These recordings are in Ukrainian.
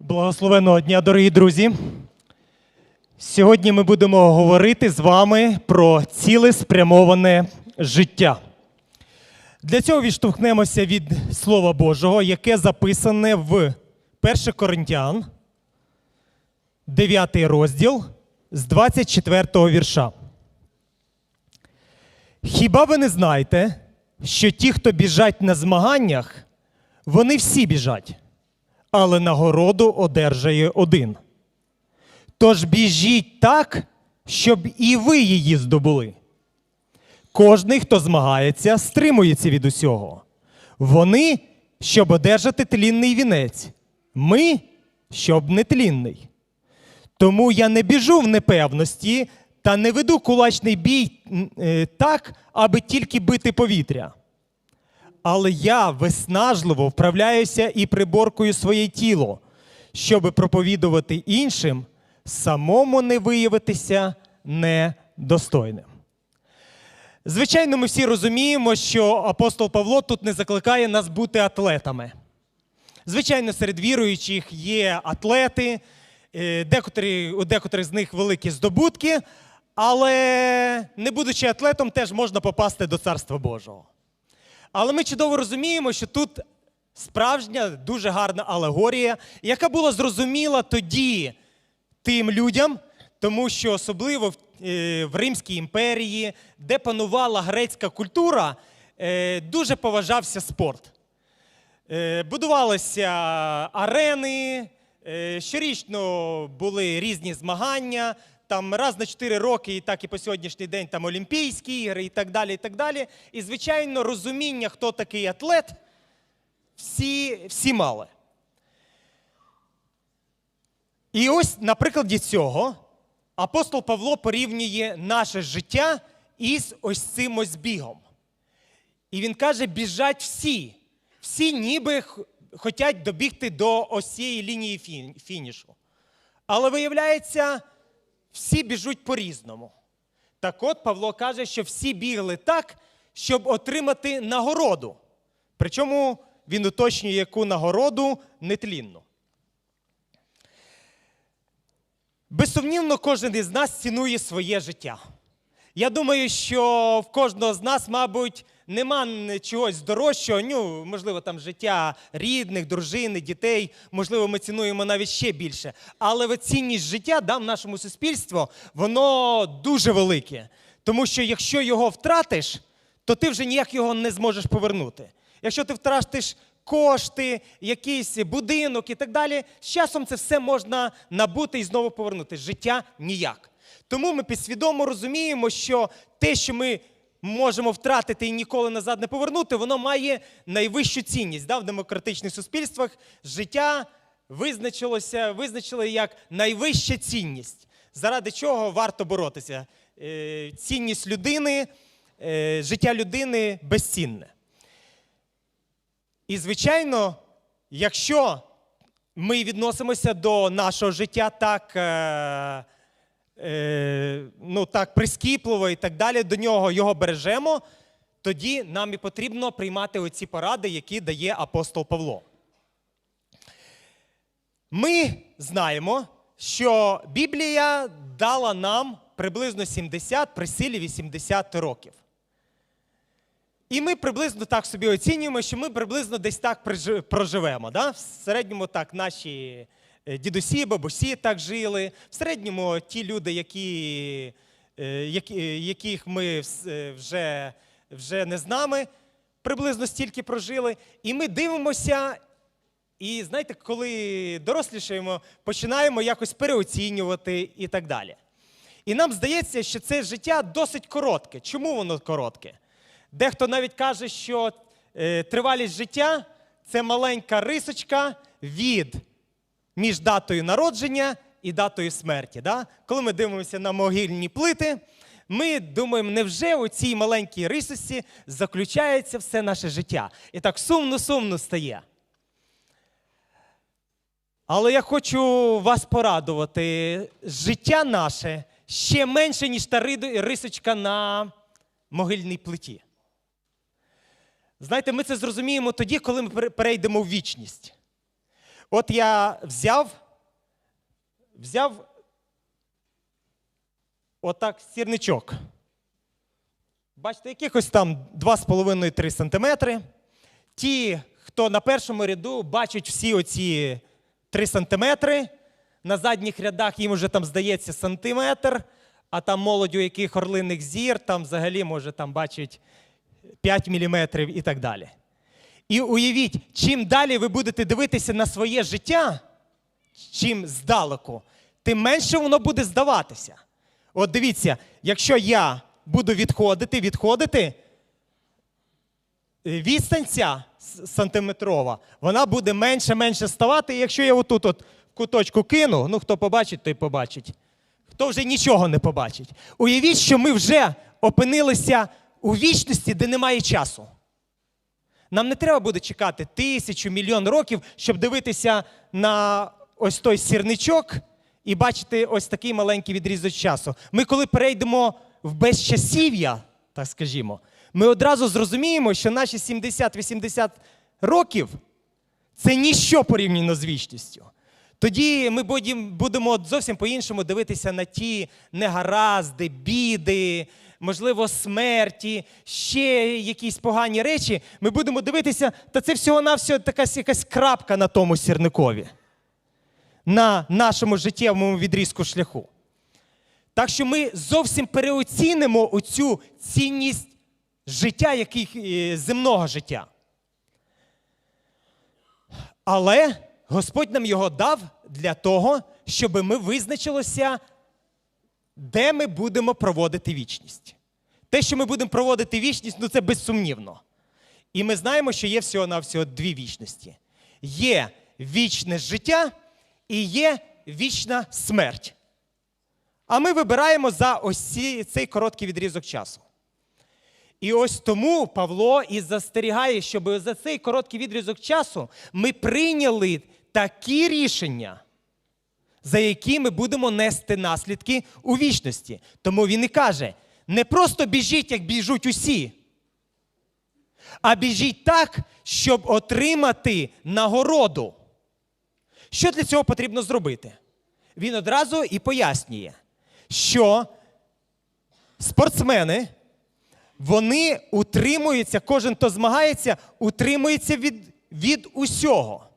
Благословеного дня, дорогі друзі. Сьогодні ми будемо говорити з вами про цілеспрямоване життя. Для цього відштовхнемося від Слова Божого, яке записане в 1 Коринтян, 9 розділ з 24 вірша. Хіба ви не знаєте, що ті, хто біжать на змаганнях, вони всі біжать, але нагороду одержає один. Тож біжіть так, щоб і ви її здобули. Кожний, хто змагається, стримується від усього. Вони, щоб одержати тлінний вінець, ми, щоб нетлінний. Тому я не біжу в непевності та не веду кулачний бій е, так, аби тільки бити повітря. Але я виснажливо вправляюся і приборкую своє тіло, щоб проповідувати іншим, самому не виявитися недостойним. Звичайно, ми всі розуміємо, що апостол Павло тут не закликає нас бути атлетами. Звичайно, серед віруючих є атлети, е, декотрі, у декотрих з них великі здобутки, але не будучи атлетом, теж можна попасти до Царства Божого. Але ми чудово розуміємо, що тут справжня дуже гарна алегорія, яка була зрозуміла тоді тим людям, тому що особливо в, е, в Римській імперії, де панувала грецька культура, е, дуже поважався спорт. Е, Будувалися арени, е, щорічно були різні змагання. Там раз на 4 роки, і так і по сьогоднішній день там Олімпійські ігри і так далі. І так далі. І, звичайно, розуміння, хто такий атлет, всі, всі мали. І ось на прикладі цього апостол Павло порівнює наше життя із ось цим ось бігом. І він каже: біжать всі. Всі ніби хочуть добігти до ось цієї лінії фінішу. Але виявляється, всі біжуть по-різному. Так от Павло каже, що всі бігли так, щоб отримати нагороду. Причому він уточнює, яку нагороду нетлінну. Безсумнівно, кожен із нас цінує своє життя. Я думаю, що в кожного з нас, мабуть, нема чогось дорожчого, ну, можливо, там життя рідних, дружини, дітей, можливо, ми цінуємо навіть ще більше. Але цінність життя да, в нашому суспільстві, воно дуже велике. Тому що якщо його втратиш, то ти вже ніяк його не зможеш повернути. Якщо ти втратиш кошти, якийсь будинок і так далі, з часом це все можна набути і знову повернути. Життя ніяк. Тому ми підсвідомо розуміємо, що те, що ми можемо втратити і ніколи назад не повернути, воно має найвищу цінність. Да? В демократичних суспільствах життя визначилося, визначили як найвища цінність, заради чого варто боротися. Е, Цінність людини, е, життя людини безцінне. І, звичайно, якщо ми відносимося до нашого життя так, е, ну, так прискіпливо і так далі, до нього його бережемо, тоді нам і потрібно приймати оці поради, які дає апостол Павло. Ми знаємо, що Біблія дала нам приблизно 70 при силі 80 років. І ми приблизно так собі оцінюємо, що ми приблизно десь так проживемо. Да? В середньому так наші е, дідусі, бабусі так жили. В середньому ті люди, які, е, які, яких ми е, вже, вже не з нами, приблизно стільки прожили. І ми дивимося. І знаєте, коли дорослішаємо, починаємо якось переоцінювати і так далі. І нам здається, що це життя досить коротке. Чому воно коротке? Дехто навіть каже, що е, тривалість життя це маленька рисочка від між датою народження і датою смерті. Да? Коли ми дивимося на могильні плити, ми думаємо, невже у цій маленькій рисосі заключається все наше життя? І так сумно-сумно стає. Але я хочу вас порадувати. Життя наше ще менше, ніж та рисочка на могильній плиті. Знаєте, ми це зрозуміємо тоді, коли ми перейдемо в вічність. От я взяв, взяв отак сірничок. Бачите, якихось там 2,5-3 сантиметри. Ті, хто на першому ряду, бачать всі оці 3 сантиметри. На задніх рядах їм вже там здається сантиметр, а там молодь, у яких орлиних зір, там взагалі може там бачить 5 міліметрів і так далі. І уявіть, чим далі ви будете дивитися на своє життя, чим здалеку, тим менше воно буде здаватися. От дивіться, якщо я буду відходити, відходити, е, відстань ця сантиметрова, вона буде менше-менше ставати. І якщо я отут от куточку кину, ну хто побачить, той побачить. Хто вже нічого не побачить. Уявіть, що ми вже опинилися у вічності, де немає часу. Нам не треба буде чекати тисячу, мільйон років, щоб дивитися на ось той сірничок і бачити ось такий маленький відрізок часу. Ми, коли перейдемо в безчасів'я, так скажімо, ми одразу зрозуміємо, що наші 70-80 років це ніщо порівняно з вічністю. Тоді ми будемо зовсім по-іншому дивитися на ті негаразди, біди, можливо, смерті, ще якісь погані речі. Ми будемо дивитися, та це всього-навсього така якась крапка на тому сірникові, на нашому життєвому відрізку шляху. Так що ми зовсім переоцінимо оцю цінність життя, яких, е, земного життя. Але Господь нам його дав для того, щоб ми визначилися, де ми будемо проводити вічність. Те, що ми будемо проводити вічність, ну це безсумнівно. І ми знаємо, що є всього-навсього дві вічності: є вічне життя і є вічна смерть. А ми вибираємо за ось цей короткий відрізок часу. І ось тому Павло і застерігає, щоб за цей короткий відрізок часу ми прийняли такі рішення, за які ми будемо нести наслідки у вічності. Тому він і каже: не просто біжіть, як біжуть усі, а біжіть так, щоб отримати нагороду. Що для цього потрібно зробити? Він одразу і пояснює, що спортсмени вони утримуються, кожен, хто змагається, утримується від, від усього.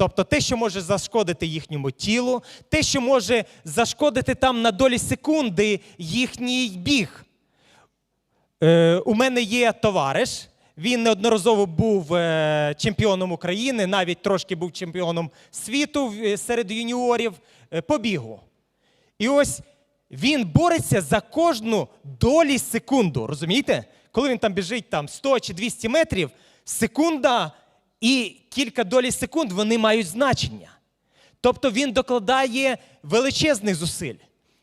Тобто те, що може зашкодити їхньому тілу, те, що може зашкодити там на долі секунди їхній біг. Е, у мене є товариш, він неодноразово був е, чемпіоном України, навіть трошки був чемпіоном світу е, серед юніорів е, по бігу. І ось він бореться за кожну долі секунду. Розумієте? Коли він там біжить там 100 чи 200 метрів, секунда і кілька долі секунд вони мають значення. Тобто він докладає величезних зусиль.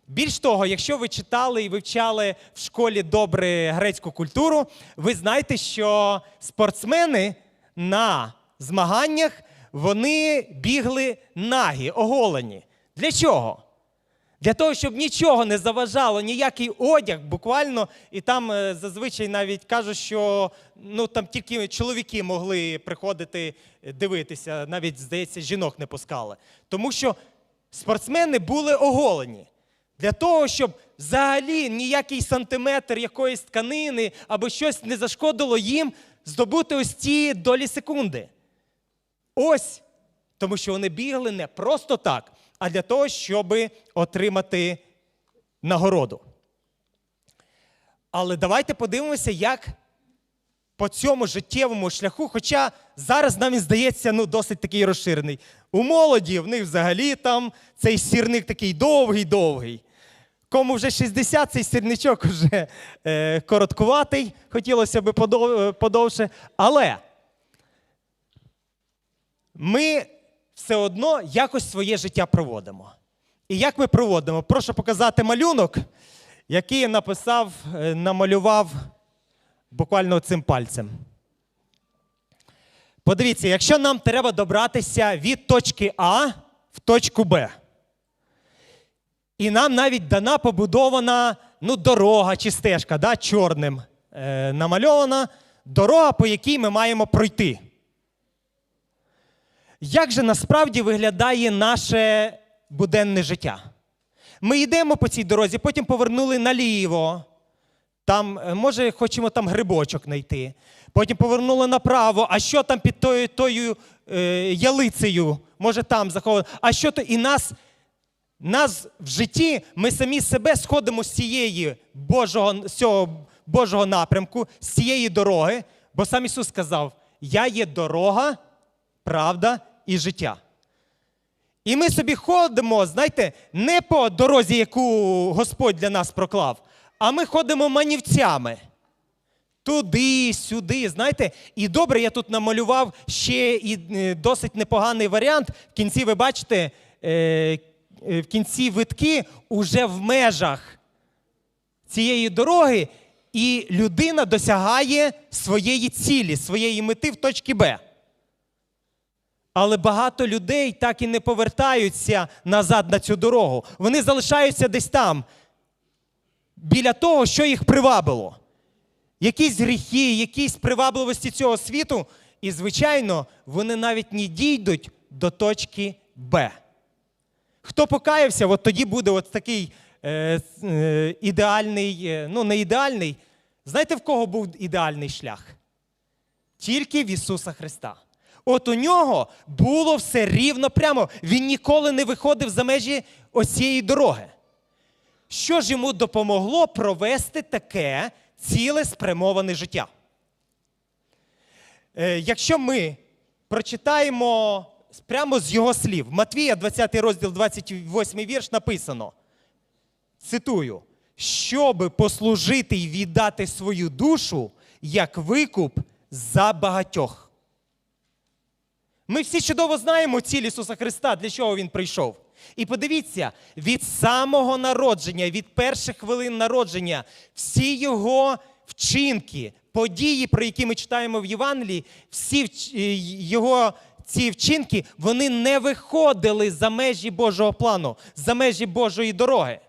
Більш того, якщо ви читали і вивчали в школі добре грецьку культуру, ви знаєте, що спортсмени на змаганнях вони бігли нагі, оголені. Для чого? Для того, щоб нічого не заважало, ніякий одяг, буквально, і там е, зазвичай навіть кажуть, що ну, там тільки чоловіки могли приходити е, дивитися, навіть, здається, жінок не пускали. Тому що спортсмени були оголені. Для того, щоб взагалі ніякий сантиметр якоїсь тканини або щось не зашкодило їм здобути ось ці долі секунди. Ось тому що вони бігли не просто так, а для того, щоб отримати нагороду. Але давайте подивимося, як по цьому життєвому шляху, хоча зараз нам він здається ну, досить такий розширений. У молоді в них взагалі там цей сірник такий довгий-довгий. Кому вже 60, цей сірничок вже е, короткуватий, хотілося б подов, е, подовше. Але ми все одно якось своє життя проводимо. І як ми проводимо? Прошу показати малюнок, який написав, е, намалював буквально цим пальцем. Подивіться, якщо нам треба добратися від точки А в точку Б, і нам навіть дана побудована ну, дорога чи стежка, да, чорним е, намальована дорога, по якій ми маємо пройти. Як же насправді виглядає наше буденне життя? Ми йдемо по цій дорозі, потім повернули наліво. Там, е, може, хочемо там грибочок знайти. Потім повернули направо. А що там під тою, тою е, ялицею? Може, там заховано. А що то? І нас, нас в житті ми самі себе сходимо з цієї Божого, з цього Божого напрямку, з цієї дороги. Бо сам Ісус сказав: Я є дорога, правда і життя. І ми собі ходимо, знаєте, не по дорозі, яку Господь для нас проклав, а ми ходимо манівцями. Туди, сюди, знаєте, і добре, я тут намалював ще і е, досить непоганий варіант. В кінці ви бачите, е, е, в кінці витки уже в межах цієї дороги, і людина досягає своєї цілі, своєї мети в точці Б. Але багато людей так і не повертаються назад на цю дорогу. Вони залишаються десь там, біля того, що їх привабило. Якісь гріхи, якісь привабливості цього світу, і, звичайно, вони навіть не дійдуть до точки Б. Хто покаявся, от тоді буде от такий е, е, ідеальний, е, ну не ідеальний. Знаєте, в кого був ідеальний шлях? Тільки в Ісуса Христа. От у нього було все рівно прямо. Він ніколи не виходив за межі оцієї дороги. Що ж йому допомогло провести таке цілеспрямоване життя? Е, якщо ми прочитаємо прямо з його слів, Матвія, 20 розділ, 28 вірш, написано: цитую, щоби послужити і віддати свою душу як викуп за багатьох. Ми всі чудово знаємо ціль Ісуса Христа, для чого Він прийшов. І подивіться, від самого народження, від перших хвилин народження, всі його вчинки, події, про які ми читаємо в Євангелії, всі е, його ці вчинки, вони не виходили за межі Божого плану, за межі Божої дороги.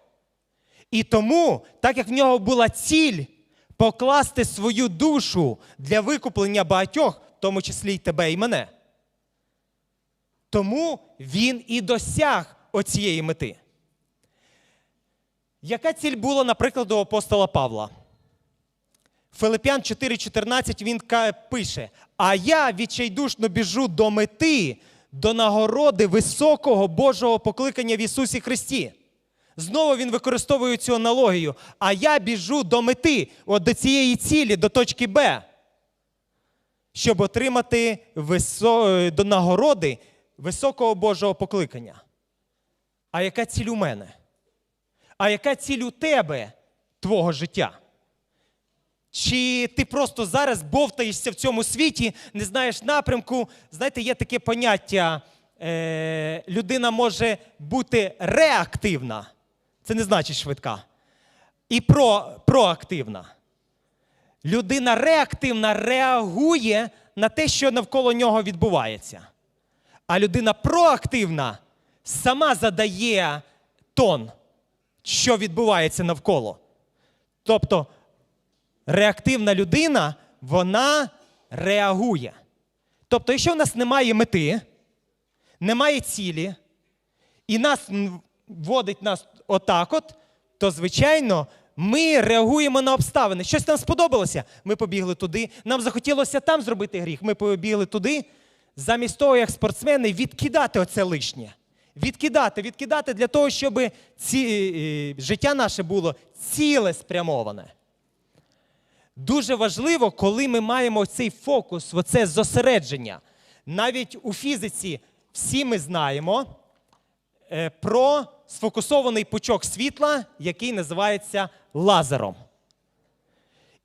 І тому, так як в нього була ціль покласти свою душу для викуплення багатьох, в тому числі й тебе і мене. Тому він і досяг оцієї мети. Яка ціль була, наприклад, у апостола Павла? Филип'ян 4,14 він пише: А я відчайдушно біжу до мети, до нагороди високого Божого покликання в Ісусі Христі. Знову він використовує цю аналогію. А я біжу до мети, от до цієї цілі, до точки Б, щоб отримати висо... до нагороди високого Божого покликання. А яка ціль у мене? А яка ціль у тебе, твого життя? Чи ти просто зараз бовтаєшся в цьому світі, не знаєш напрямку? Знаєте, є таке поняття, е, людина може бути реактивна, це не значить швидка, і про, проактивна. Людина реактивна реагує на те, що навколо нього відбувається. А людина проактивна сама задає тон, що відбувається навколо. Тобто реактивна людина, вона реагує. Тобто, якщо в нас немає мети, немає цілі, і нас вводить нас отак от, то, звичайно, ми реагуємо на обставини. Щось нам сподобалося, ми побігли туди. Нам захотілося там зробити гріх, ми побігли туди. Замість того, як спортсмени, відкидати оце лишнє. Відкидати, відкидати для того, щоб ці, е, життя наше було цілеспрямоване. Дуже важливо, коли ми маємо цей фокус, оце зосередження. Навіть у фізиці всі ми знаємо е, про сфокусований пучок світла, який називається лазером.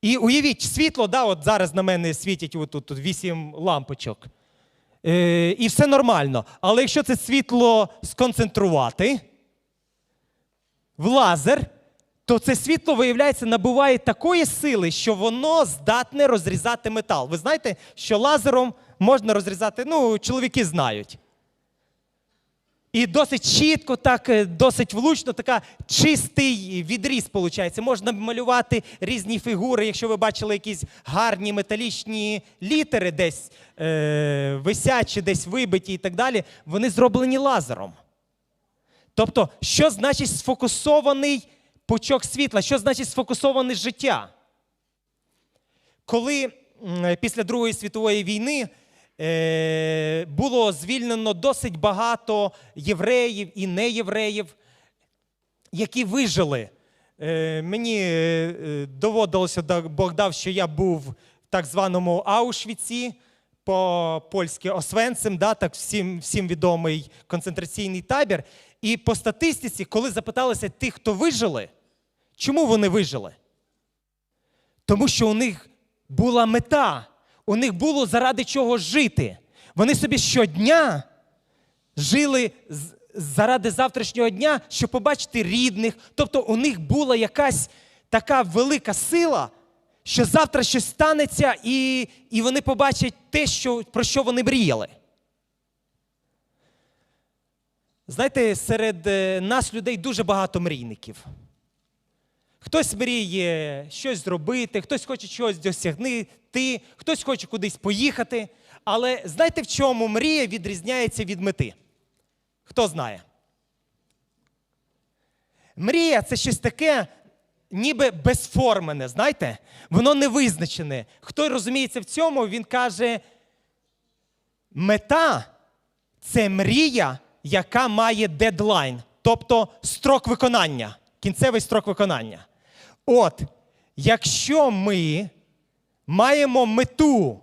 І уявіть, світло, да, от зараз на мене світять отут, тут вісім лампочок. Е, і все нормально. Але якщо це світло сконцентрувати в лазер, то це світло, виявляється, набуває такої сили, що воно здатне розрізати метал. Ви знаєте, що лазером можна розрізати, ну, чоловіки знають. І досить чітко, так, е, досить влучно, така чистий відріз виходить. Можна малювати різні фігури, якщо ви бачили якісь гарні металічні літери десь е, висять чи десь вибиті і так далі, вони зроблені лазером. Тобто, що значить сфокусований пучок світла? Що значить сфокусоване життя? Коли після Другої світової війни було звільнено досить багато євреїв і неєвреїв, які вижили. Е, мені е, е, доводилося, Бог дав, що я був в так званому Аушвіці, по-польськи Освенцим, да, так всім, всім відомий концентраційний табір. І по статистиці, коли запиталися тих, хто вижили, чому вони вижили? Тому що у них була мета, у них було заради чого жити. Вони собі щодня жили заради завтрашнього дня, щоб побачити рідних. Тобто у них була якась така велика сила, що завтра щось станеться, і, і вони побачать те, що, про що вони мріяли. Знаєте, серед е, нас людей дуже багато мрійників. Хтось мріє щось зробити, хтось хоче щось досягнути, хтось хоче кудись поїхати. Але знаєте, в чому мрія відрізняється від мети? Хто знає? Мрія це щось таке, ніби безформене, знаєте? Воно не визначене. Хто розуміється в цьому, він каже: мета це мрія, яка має дедлайн, тобто строк виконання, кінцевий строк виконання. От, якщо ми маємо мету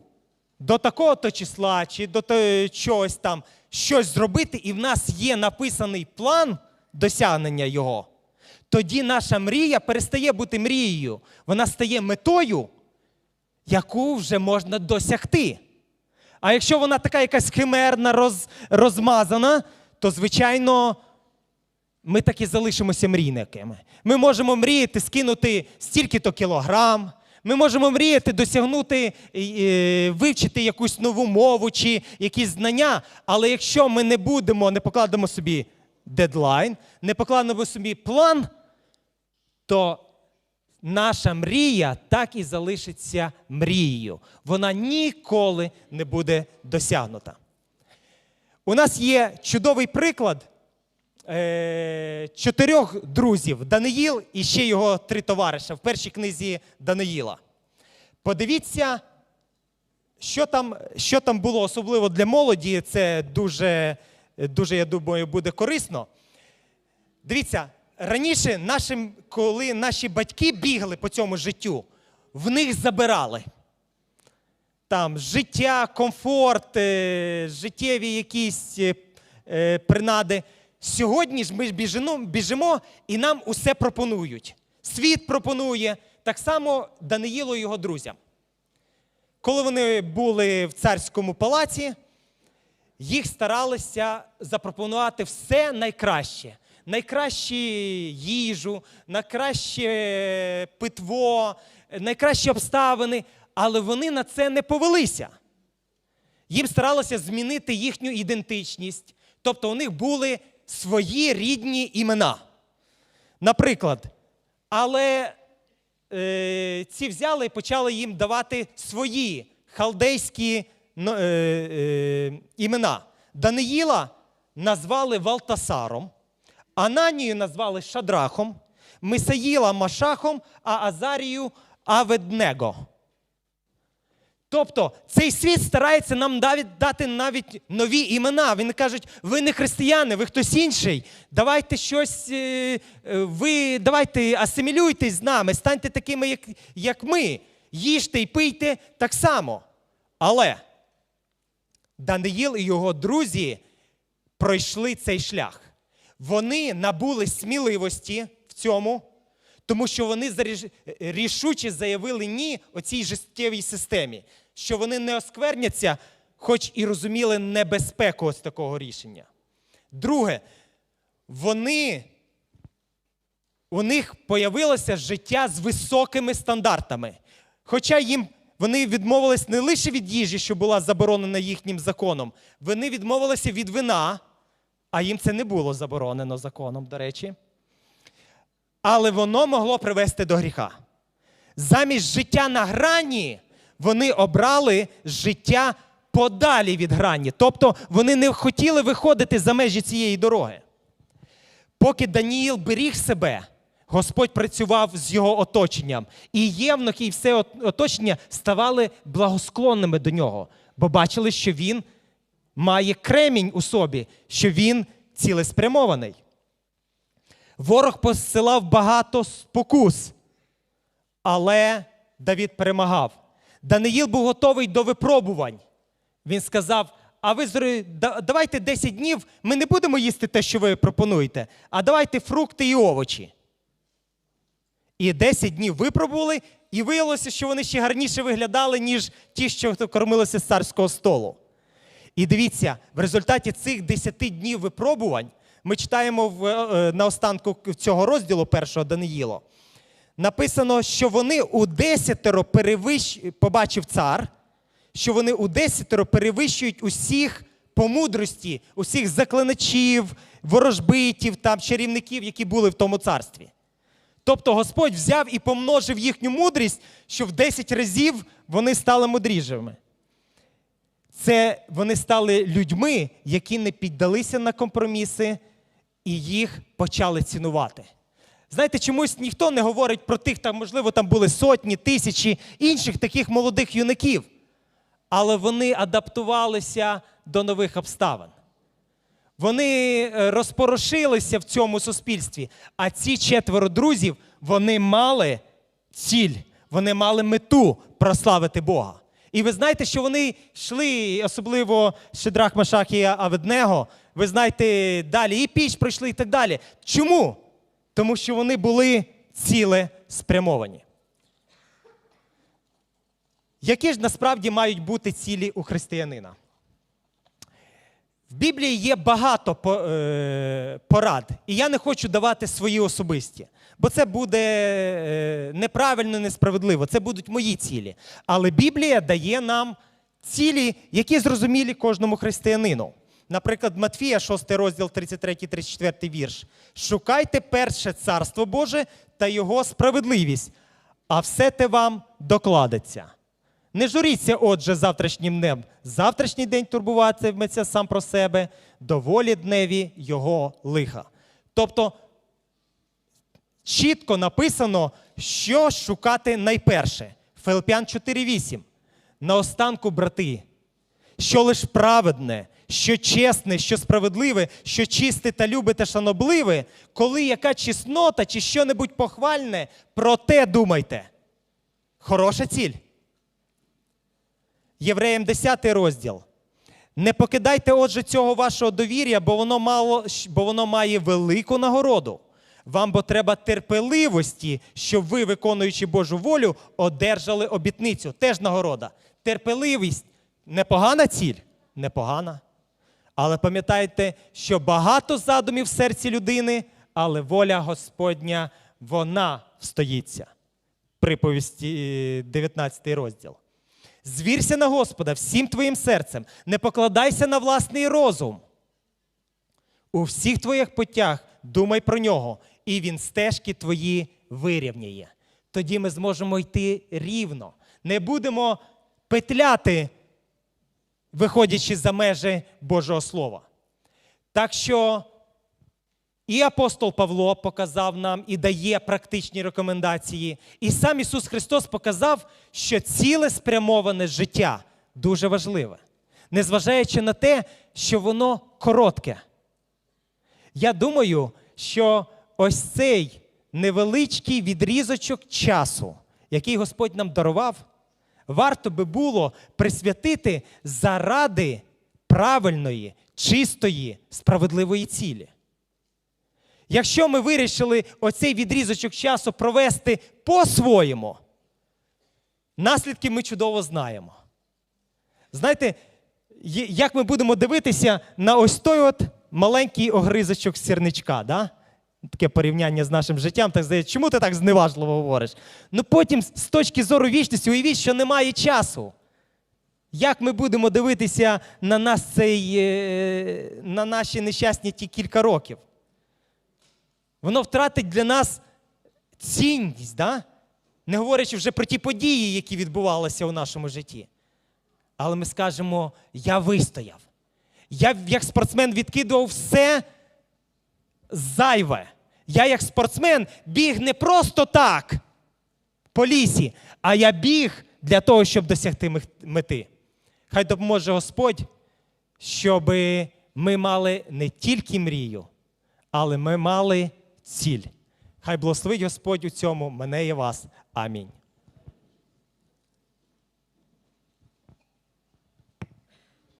до такого-то числа чи до то- чогось там щось зробити, і в нас є написаний план досягнення його, тоді наша мрія перестає бути мрією. Вона стає метою, яку вже можна досягти. А якщо вона така якась химерна, роз, розмазана, то, звичайно, ми так і залишимося мрійниками. Ми можемо мріяти скинути стільки-то кілограм. Ми можемо мріяти досягнути, е, вивчити якусь нову мову чи якісь знання. Але якщо ми не будемо, не покладемо собі дедлайн, не покладемо собі план, то наша мрія так і залишиться мрією. Вона ніколи не буде досягнута. У нас є чудовий приклад е, чотирьох друзів: Даниїл і ще його три товариша в першій книзі Даниїла. Подивіться, що там, що там було особливо для молоді. Це дуже, дуже, я думаю, буде корисно. Дивіться, раніше, нашим, коли наші батьки бігли по цьому життю, в них забирали. Там життя, комфорт, е, життєві якісь е, принади. Сьогодні ж ми біжимо, біжимо і нам усе пропонують. Світ пропонує, так само Даниїлу і його друзям. Коли вони були в царському палаці, їх старалися запропонувати все найкраще. Найкращу їжу, найкраще питво, найкращі обставини, але вони на це не повелися. Їм старалося змінити їхню ідентичність. Тобто у них були свої рідні імена. Наприклад, але е, ці взяли і почали їм давати свої халдейські е, е, імена. Даниїла назвали Валтасаром, Ананію назвали Шадрахом, Мисаїла Машахом, а Азарію Аведнего. Тобто цей світ старається нам дати навіть нові імена. Вони кажуть, ви не християни, ви хтось інший. Давайте щось, е, е, ви давайте асимілюйтесь з нами, станьте такими, як, як ми. Їжте і пийте так само. Але Даниїл і його друзі пройшли цей шлях. Вони набули сміливості в цьому, тому що вони рішуче заявили ні оцій життєвій системі, що вони не оскверняться, хоч і розуміли небезпеку ось такого рішення. Друге, вони, у них появилося життя з високими стандартами. Хоча їм вони відмовились не лише від їжі, що була заборонена їхнім законом, вони відмовилися від вина, а їм це не було заборонено законом, до речі. Але воно могло привести до гріха. Замість життя на грані вони обрали життя подалі від грані. Тобто вони не хотіли виходити за межі цієї дороги. Поки Даніїл беріг себе, Господь працював з його оточенням. І євнухи, і все оточення ставали благосклонними до нього, бо бачили, що він має кремінь у собі, що він цілеспрямований. Ворог посилав багато спокус, але Давід перемагав. Даниїл був готовий до випробувань. Він сказав: а ви давайте 10 днів, ми не будемо їсти те, що ви пропонуєте, а давайте фрукти і овочі. І 10 днів випробували, і виявилося, що вони ще гарніше виглядали, ніж ті, що кормилися з царського столу. І дивіться, в результаті цих 10 днів випробувань ми читаємо в, е, на останку цього розділу першого Даниїла. Написано, що вони у десятеро перевищ... побачив цар, що вони у десятеро перевищують усіх по мудрості, усіх заклиначів, ворожбитів, там, чарівників, які були в тому царстві. Тобто Господь взяв і помножив їхню мудрість, що в 10 разів вони стали мудрішими. Це вони стали людьми, які не піддалися на компроміси, і їх почали цінувати. Знаєте, чомусь ніхто не говорить про тих, там, можливо, там були сотні, тисячі інших таких молодих юнаків, але вони адаптувалися до нових обставин. Вони е, розпорошилися в цьому суспільстві. А ці четверо друзів вони мали ціль, вони мали мету прославити Бога. І ви знаєте, що вони йшли, особливо Шедрах Машах і Аведнего, ви знаєте, далі і піч пройшли і так далі. Чому? Тому що вони були ціле спрямовані. Які ж насправді мають бути цілі у християнина? В Біблії є багато е, порад, і я не хочу давати свої особисті, бо це буде е, неправильно, несправедливо. Це будуть мої цілі. Але Біблія дає нам цілі, які зрозумілі кожному християнину. Наприклад, Матфія, 6 розділ, 33-34 вірш. Шукайте перше царство Боже та його справедливість, а все те вам докладеться. Не журіться, отже, завтрашнім днем. Завтрашній день турбуватиметься сам про себе, доволі дневі його лиха. Тобто чітко написано, що шукати найперше. Филип'ян 4.8. Наостанку, брати, що лиш праведне, що чесне, що справедливе, що чисте та любе та шанобливе, коли яка чеснота чи що-небудь похвальне, про те думайте. Хороша ціль. Євреям 10 розділ. Не покидайте, отже, цього вашого довір'я, бо воно, мало, бо воно має велику нагороду. Вам бо треба терпеливості, щоб ви, виконуючи Божу волю, одержали обітницю. Теж нагорода. Терпеливість непогана ціль? Непогана. Але пам'ятайте, що багато задумів в серці людини, але воля Господня, вона встоїться. Приповісті е, 19 розділ. Звірся на Господа всім твоїм серцем, не покладайся на власний розум. У всіх твоїх путях думай про нього, і він стежки твої вирівняє. Тоді ми зможемо йти рівно. Не будемо петляти, виходячи за межі Божого Слова. Так що і апостол Павло показав нам і дає практичні рекомендації. І сам Ісус Христос показав, що ціле спрямоване життя дуже важливе, незважаючи на те, що воно коротке. Я думаю, що ось цей невеличкий відрізочок часу, який Господь нам дарував, варто би було присвятити заради правильної, чистої, справедливої цілі. Якщо ми вирішили оцей відрізочок часу провести по-своєму, наслідки ми чудово знаємо. Знаєте, як ми будемо дивитися на ось той от маленький огризочок сірничка, да? Таке порівняння з нашим життям, так здається, чому ти так зневажливо говориш? Ну потім, з точки зору вічності, уявіть, що немає часу. Як ми будемо дивитися на нас цей, е, на наші нещасні ті кілька років? Воно втратить для нас цінність, да? не говорячи вже про ті події, які відбувалися у нашому житті. Але ми скажемо: я вистояв. Я як спортсмен відкидував все зайве. Я як спортсмен біг не просто так по лісі, а я біг для того, щоб досягти мети. Хай допоможе Господь, щоб ми мали не тільки мрію, але ми мали ціль. Хай благословить Господь у цьому мене і вас. Амінь.